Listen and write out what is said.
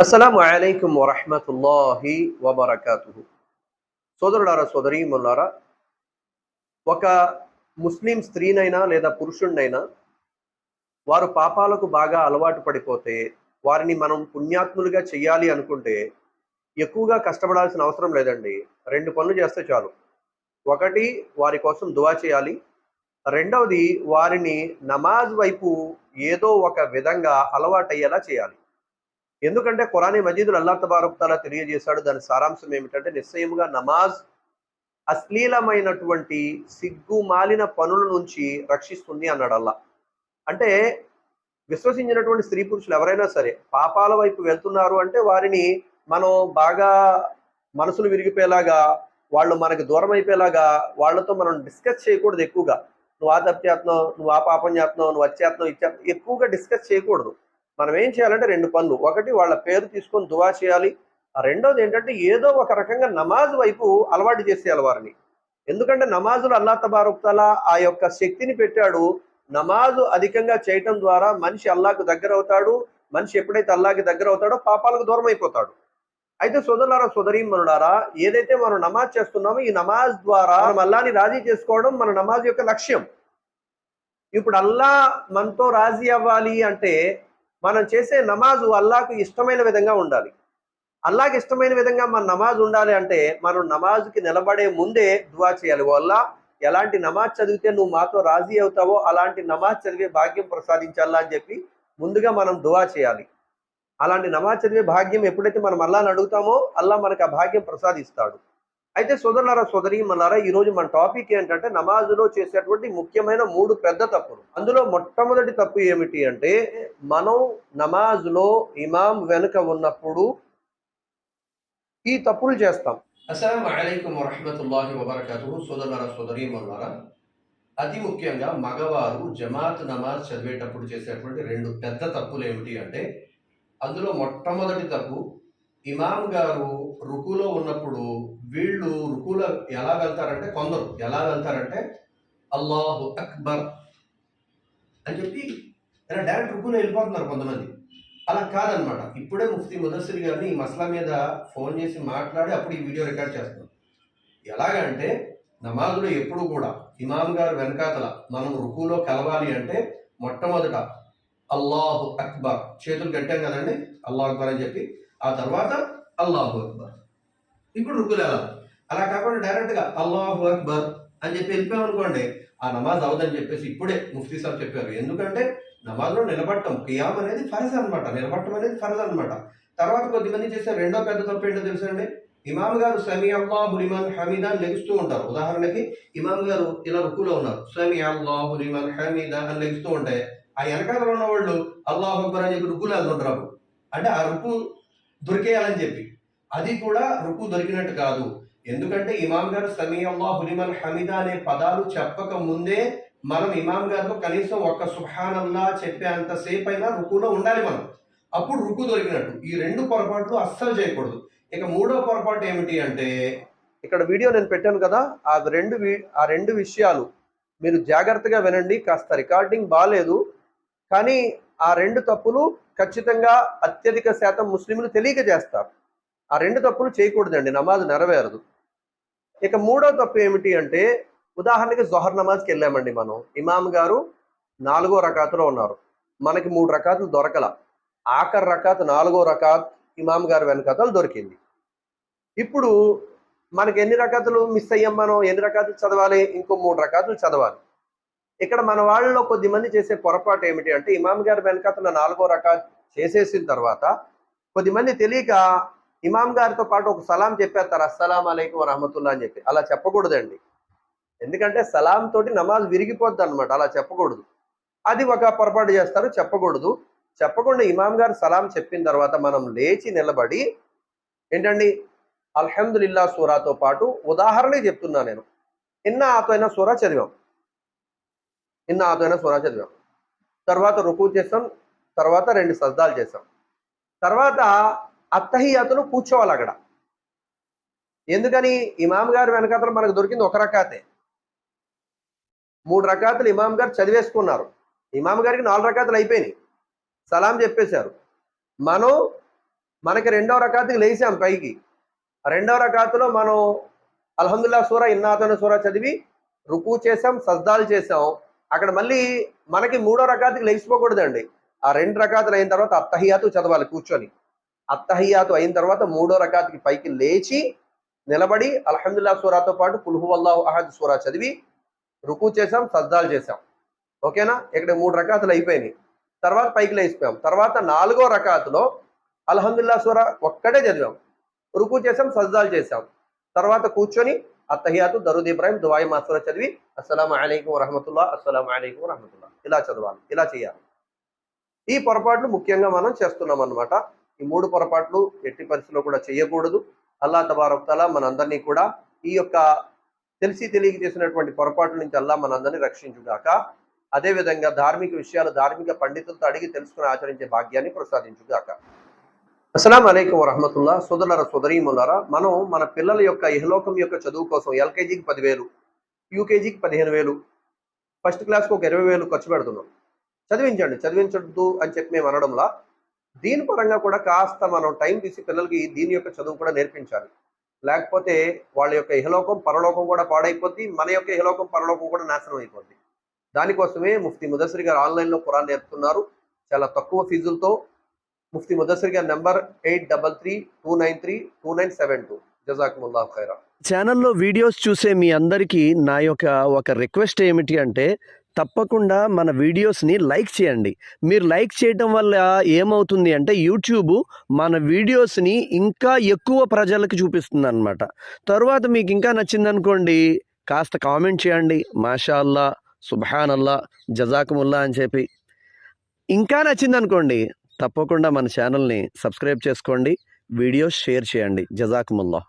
అస్సలం అలైకుం వరహమతుల్లాహి వబర్కాతు సోదరులారా సోదరీములారా ఒక ముస్లిం స్త్రీనైనా లేదా పురుషుణ్ణైనా వారు పాపాలకు బాగా అలవాటు పడిపోతే వారిని మనం పుణ్యాత్ములుగా చెయ్యాలి అనుకుంటే ఎక్కువగా కష్టపడాల్సిన అవసరం లేదండి. రెండు పనులు చేస్తే చాలు. ఒకటి వారి కోసం దువా చేయాలి. రెండవది వారిని నమాజ్ వైపు ఏదో ఒక విధంగా అలవాటయ్యేలా చేయాలి. ఎందుకంటే ఖురానీ మజీదులు అల్లా తబారక్ తాలా తెలియజేశాడు దాని సారాంశం ఏమిటంటే నిశ్చయముగా నమాజ్ అశ్లీలమైనటువంటి సిగ్గు మాలిన పనుల నుంచి రక్షిస్తుంది అన్నాడు అల్లా అంటే విశ్వసించినటువంటి స్త్రీ పురుషులు ఎవరైనా సరే పాపాల వైపు వెళ్తున్నారు అంటే వారిని మనం బాగా మనసులు విరిగిపోయేలాగా వాళ్ళు మనకి దూరం అయిపోయేలాగా వాళ్ళతో మనం డిస్కస్ చేయకూడదు ఎక్కువగా. నువ్వు ఆ తప్పు చేస్తున్నావు నువ్వు ఆ పాపం చేస్తున్నావు నువ్వు వచ్చేస్తున్నావు ఇచ్చేస్తున్నావు ఎక్కువగా డిస్కస్ చేయకూడదు. మనం ఏం చేయాలంటే రెండు పనులు. ఒకటి వాళ్ళ పేరు తీసుకొని దువా చేయాలి. ఆ రెండోది ఏంటంటే ఏదో ఒక రకంగా నమాజ్ వైపు అలవాటు చేసేయాలి వారిని ఎందుకంటే నమాజులు అల్లా తబారుక్తలా ఆ యొక్క శక్తిని పెట్టాడు. నమాజు అధికంగా చేయటం ద్వారా మనిషి అల్లాకు దగ్గర అవుతాడు. మనిషి ఎప్పుడైతే అల్లాకి దగ్గర అవుతాడో పాపాలకు దూరం అయిపోతాడు అయితే సోదరులారా సోదరీమనులారా ఏదైతే మనం నమాజ్ చేస్తున్నామో ఈ నమాజ్ ద్వారా మనం అల్లాని రాజీ చేసుకోవడం మన నమాజ్ యొక్క లక్ష్యం. ఇప్పుడు అల్లా మనతో రాజీ అవ్వాలి అంటే మనం చేసే నమాజు అల్లాకు ఇష్టమైన విధంగా ఉండాలి. అల్లాకి ఇష్టమైన విధంగా మన నమాజ్ ఉండాలి అంటే మనం నమాజ్కి నిలబడే ముందే దువా చేయాలి. వల్ల ఎలాంటి నమాజ్ చదివితే నువ్వు మాతో రాజీ అవుతావో అలాంటి నమాజ్ చదివే భాగ్యం ప్రసాదించాలా అని చెప్పి ముందుగా మనం దువా చేయాలి. అలాంటి నమాజ్ చదివే భాగ్యం ఎప్పుడైతే మనం అల్లాని అడుగుతామో అల్లా మనకు ఆ భాగ్యం ప్రసాదిస్తాడు. అయితే సోదరులారా సోదరి మన్నారా ఈ రోజు మన టాపిక్ ఏంటంటే నమాజులో చేసేటువంటి ముఖ్యమైన మూడు పెద్ద తప్పులు. అందులో మొట్టమొదటి తప్పు ఏమిటి అంటే మనం నమాజ్లో ఇమాం వెనుక ఉన్నప్పుడు ఈ తప్పులు చేస్తాం. అస్సలం అలైకుం వరహమతుల్లాహి వబర్కతు సోదరులారా సోదరి మన్నారా అతి ముఖ్యంగా మగవారు జమాత్ నమాజ్ చదివేటప్పుడు చేసేటువంటి రెండు పెద్ద తప్పులు ఏమిటి అంటే అందులో మొట్టమొదటి తప్పు ఇమాం గారు రుకులో ఉన్నప్పుడు వీళ్ళు రుకులో ఎలా వెళ్తారంటే కొందరు ఎలా వెళ్తారంటే అల్లాహు అక్బర్ అని చెప్పి డైరెక్ట్ రుకులో వెళ్ళిపోతున్నారు కొంతమంది. అలా కాదనమాట. ఇప్పుడే ముఫ్తీ ముదస్సిరి గారిని ఈ మసలా మీద ఫోన్ చేసి మాట్లాడి అప్పుడు ఈ వీడియో రికార్డ్ చేస్తున్నాం ఎలాగంటే నమాజులో ఎప్పుడు కూడా ఇమాం గారు వెనకాతల మనం రుకులో కలవాలి అంటే మొట్టమొదట అల్లాహు అక్బర్ చేతులు కట్టాం కదండి. అల్లాహ్ అక్బర్ అని చెప్పి ఆ తర్వాత అల్లాహు అక్బర్. ఇప్పుడు రుకులు ఎలా? అలా కాకుండా డైరెక్ట్గా అల్లాహు అక్బర్ అని చెప్పి వెళ్ళిపోయామనుకోండి ఆ నమాజ్ అవదని చెప్పేసి ఇప్పుడే ముఫ్తీ సాబ్ చెప్పారు. ఎందుకంటే నమాజ్లో నిలబడటం కియామ్ అనేది ఫరజ్ అనమాట నిలబడటం అనేది ఫరజ్ అనమాట తర్వాత కొద్దిమంది చేసే రెండో పెద్ద తప్పు ఏంటో తెలుసండి ఇమామ్ గారు సమీ అల్లాహు లిమన్ హమీదా అని లెగుస్తూ ఉంటారు. ఉదాహరణకి ఇమామ్ గారు ఇలా రుకులో ఉన్నారు. సమీ అల్లాహు లిమన్ హమీదా అని లెగుస్తూ ఉంటాయి ఆ వెనకాల ఉన్న వాళ్ళు అల్లాహు అక్బర్ అని చెప్పి రుకులు వెళ్తుంటారు అంటే ఆ రుకు దొరికేయాలని చెప్పి. అది కూడా రుకు దొరికినట్టు కాదు. ఎందుకంటే ఇమాం గారు సమీ హులిమన్ హమీద హమీదా అనే పదాలు చెప్పక ముందే మనం ఇమాం గారితో కనీసం ఒక్క సుహానల్లా చెప్పే అంతసేపు అయినా రుకులో ఉండాలి మనం. అప్పుడు రుకు దొరికినట్టు. ఈ రెండు పొరపాట్లు అస్సలు చేయకూడదు. ఇక మూడో పొరపాటు ఏమిటి అంటే ఇక్కడ వీడియో నేను పెట్టాను కదా ఆ రెండు వి- ఆ రెండు విషయాలు మీరు జాగ్రత్తగా వినండి. కాస్త రికార్డింగ్ బాగాలేదు కానీ ఆ రెండు తప్పులు ఖచ్చితంగా అత్యధిక శాతం ముస్లింలు తెలియక చేస్తారు. ఆ రెండు తప్పులు చేయకూడదండి నమాజ్ నెరవేరదు. ఇక మూడో తప్పు ఏమిటి అంటే ఉదాహరణకి జొహర్ నమాజ్కి వెళ్ళామండి మనం. ఇమాం గారు నాలుగో రకాతులో ఉన్నారు. మనకి మూడు రకాతులు దొరకల. ఆఖరి రకాత్ నాలుగో రకాత్ ఇమాం గారు వెనకాతలు దొరికింది. ఇప్పుడు మనకి ఎన్ని రకాతులు మిస్ అయ్యాం మనం? ఎన్ని రకాతులు చదవాలి? ఇంకో మూడు రకాతులు చదవాలి. ఇక్కడ మన వాళ్ళలో కొద్ది మంది చేసే పొరపాటు ఏమిటి అంటే ఇమాం గారి వెనకాతల నాలుగో రకాత్ చేసేసిన తర్వాత కొద్దిమంది తెలియక ఇమాం గారితో పాటు ఒక సలాం చెప్పేస్తారు అస్సలాం అలైకు రహమతుల్లా అని చెప్పి. అలా చెప్పకూడదండి. ఎందుకంటే సలాం తోటి నమాజ్ విరిగిపోద్ది అనమాట అలా చెప్పకూడదు. అది ఒక పొరపాటు చేస్తారు చెప్పకూడదు. చెప్పకుండా ఇమాం గారు సలాం చెప్పిన తర్వాత మనం లేచి నిలబడి ఏంటండి అల్హమ్దులిల్లా సూరాతో పాటు ఉదాహరణకి చెప్తున్నా నేను. ఇన్న ఆతోైన సూరా చదివాం. ఇన్న ఆతోైన సూరా చదివాం. తర్వాత రుకు చేస్తాం తర్వాత రెండు సజ్దాలు చేస్తాం. తర్వాత అత్తహియాతులు కూర్చోవాలి అక్కడ. ఎందుకని? ఇమాం గారు వెనకాతలు మనకు దొరికింది ఒక రకాతే. మూడు రకాతులు ఇమాం గారు చదివేసుకున్నారు. ఇమాం గారికి నాలుగు రకాతులు అయిపోయినాయి. సలాం చెప్పేశారు. మనం మనకి రెండవ రకాతుకి లేచాం పైకి. రెండవ రకాతులో మనం అల్హమ్దుల్లా సూర ఇన్నాతన సూర చదివి రుకు చేసాం సజ్దాలు చేసాం అక్కడ మళ్ళీ మనకి మూడో రకాతికి లేచిపోకూడదండి. ఆ రెండు రకాతులు అయిన తర్వాత అత్తహియాతు చదవాలి కూర్చొని. అత్తహియాతు అయిన తర్వాత మూడో రకాతికి పైకి లేచి నిలబడి అల్హమ్దుల్లా సూరాతో పాటు పులుహు అల్లాహు అహద్ సూరా చదివి రుకు చేసాం సజ్దాలు చేసాం ఓకేనా? ఇక్కడ మూడు రకాతులు అయిపోయినాయి. తర్వాత పైకి లేచిపోయాం. తర్వాత నాలుగో రకాతులో అల్హమ్దుల్లా సూరా ఒక్కటే చదివాం. రుకు చేసాం సజ్దాలు చేసాం తర్వాత కూర్చొని అత్తహియాతు దరుద్ ఇబ్రాహిం దువాయి మాసూర చదివి అస్సలం అయికం వరహమతుల్లా అస్సలం అయికం వరహమతుల్లా ఇలా చదవాలి ఇలా చేయాలి. ఈ పొరపాట్లు ముఖ్యంగా మనం చేస్తున్నాం అనమాట ఈ మూడు పొరపాట్లు ఎట్టి పరిస్థితిలో కూడా చేయకూడదు. అల్లా తబారక్తల మనందరినీ కూడా ఈ యొక్క తెలిసి తెలియక చేసినటువంటి పొరపాట్ల నుంచి అల్లా మనందరినీ రక్షించుగాక అదేవిధంగా ధార్మిక విషయాలు ధార్మిక పండితులతో అడిగి తెలుసుకుని ఆచరించే భాగ్యాన్ని ప్రసాదించుగాక. అస్సలం అయికం వరహమతుల్లా సోదరుల సోదరీములారా మనం మన పిల్లల యొక్క ఇహలోకం యొక్క చదువు కోసం ఎల్కేజీకి పదివేలు యూకేజీకి పదిహేను వేలు ఫస్ట్ క్లాస్కి ఒక ఇరవై వేలు ఖర్చు పెడుతున్నాం. చదివించండి చదివించద్దు అని చెప్పి మేము అనడంలా దీని పరంగా కూడా కాస్త మనం టైం తీసి పిల్లలకి దీని యొక్క చదువు కూడా నేర్పించాలి. లేకపోతే వాళ్ళ యొక్క ఇహలోకం పరలోకం కూడా పాడైపోద్ది మన యొక్క ఇహలోకం పరలోకం కూడా నాశనం అయిపోద్ది. దానికోసమే ముఫ్తీ ముదసరి గారు ఆన్లైన్లో ఖురాన్ నేర్పుతున్నారు. చాలా తక్కువ ఫీజులతో ముఫ్తీ ముదస్సిరి గారి number eight double three two nine three two nine seven two. జజాకుముల్లా ఖైరా ఛానల్లో వీడియోస్ చూసే మీ అందరికీ నా యొక్క ఒక రిక్వెస్ట్ ఏమిటి అంటే తప్పకుండా మన వీడియోస్ని లైక్ చేయండి. మీరు లైక్ చేయటం వల్ల ఏమవుతుంది అంటే యూట్యూబ్ మన వీడియోస్ని ఇంకా ఎక్కువ ప్రజలకు చూపిస్తుంది అనమాట తర్వాత మీకు ఇంకా నచ్చిందనుకోండి కాస్త కామెంట్ చేయండి. మాషా సుభానల్లా అల్లా జజాకుముల్లా అని చెప్పి. ఇంకా నచ్చిందనుకోండి తప్పకుండా మన ఛానల్ని సబ్స్క్రైబ్ చేసుకోండి. వీడియోస్ షేర్ చేయండి. జజాకుముల్లా.